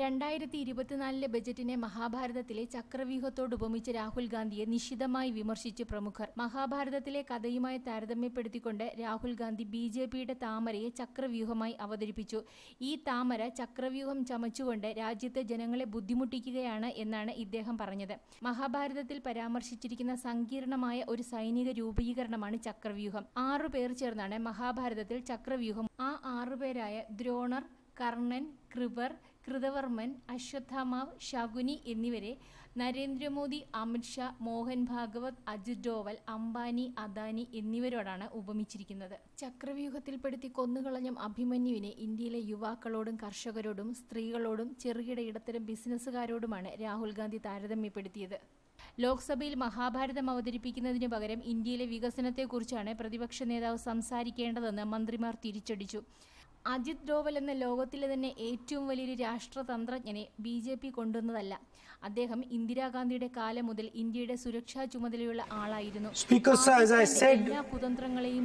രണ്ടായിരത്തി ഇരുപത്തിനാലിലെ ബജറ്റിനെ മഹാഭാരതത്തിലെ ചക്രവ്യൂഹത്തോട് ഉപമിച്ച രാഹുൽ ഗാന്ധിയെ നിശിതമായി വിമർശിച്ച് പ്രമുഖർ. മഹാഭാരതത്തിലെ കഥയുമായി താരതമ്യപ്പെടുത്തിക്കൊണ്ട് രാഹുൽ ഗാന്ധി ബി ജെ പിയുടെ താമരയെ ചക്രവ്യൂഹമായി അവതരിപ്പിച്ചു. ഈ താമര ചക്രവ്യൂഹം ചമച്ചുകൊണ്ട് രാജ്യത്തെ ജനങ്ങളെ ബുദ്ധിമുട്ടിക്കുകയാണ് എന്നാണ് ഇദ്ദേഹം പറഞ്ഞത്. മഹാഭാരതത്തിൽ പരാമർശിച്ചിരിക്കുന്ന സങ്കീർണമായ ഒരു സൈനിക രൂപീകരണമാണ് ചക്രവ്യൂഹം. ആറു പേർ ചേർന്നാണ് മഹാഭാരതത്തിൽ ചക്രവ്യൂഹം. ആ ആറുപേരായ ദ്രോണർ കർണൻ കൃപർ കൃതവർമ്മൻ അശ്വത്ഥാമാവ് ശകുനി എന്നിവരെ നരേന്ദ്രമോദി അമിത്ഷാ മോഹൻ ഭാഗവത് അജിത് ഡോവൽ അംബാനി അദാനി എന്നിവരോടാണ് ഉപമിച്ചിരിക്കുന്നത്. ചക്രവ്യൂഹത്തിൽപ്പെടുത്തി കൊന്നുകളഞ്ഞ അഭിമന്യുവിനെ ഇന്ത്യയിലെ യുവാക്കളോടും കർഷകരോടും സ്ത്രീകളോടും ചെറുകിട ഇടത്തരം ബിസിനസ്സുകാരോടുമാണ് രാഹുൽ ഗാന്ധി താരതമ്യപ്പെടുത്തിയത്. ലോക്സഭയിൽ മഹാഭാരതം അവതരിപ്പിക്കുന്നതിനു പകരം ഇന്ത്യയിലെ വികസനത്തെക്കുറിച്ചാണ് പ്രതിപക്ഷ നേതാവ് സംസാരിക്കേണ്ടതെന്ന് മന്ത്രിമാർ തിരിച്ചടിച്ചു. അജിത് ഡോവൽ എന്ന ലോകത്തിലെ തന്നെ ഏറ്റവും വലിയൊരു രാഷ്ട്രതന്ത്രജ്ഞനെ ബി ജെ പി കൊണ്ടുവന്നതല്ല. അദ്ദേഹം ഇന്ദിരാഗാന്ധിയുടെ കാലം മുതൽ ഇന്ത്യയുടെ സുരക്ഷാ ചുമതലയുള്ള ആളായിരുന്നു. എല്ലാ കുതന്ത്രങ്ങളെയും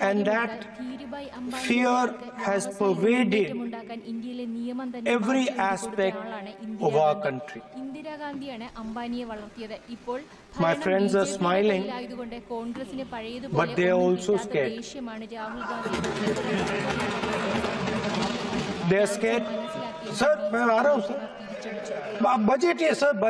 and that fear has pervaded every aspect of our country. My friends are smiling, but they are also scared. They are scared. Sir, I am हूँ सर बजट sir. सर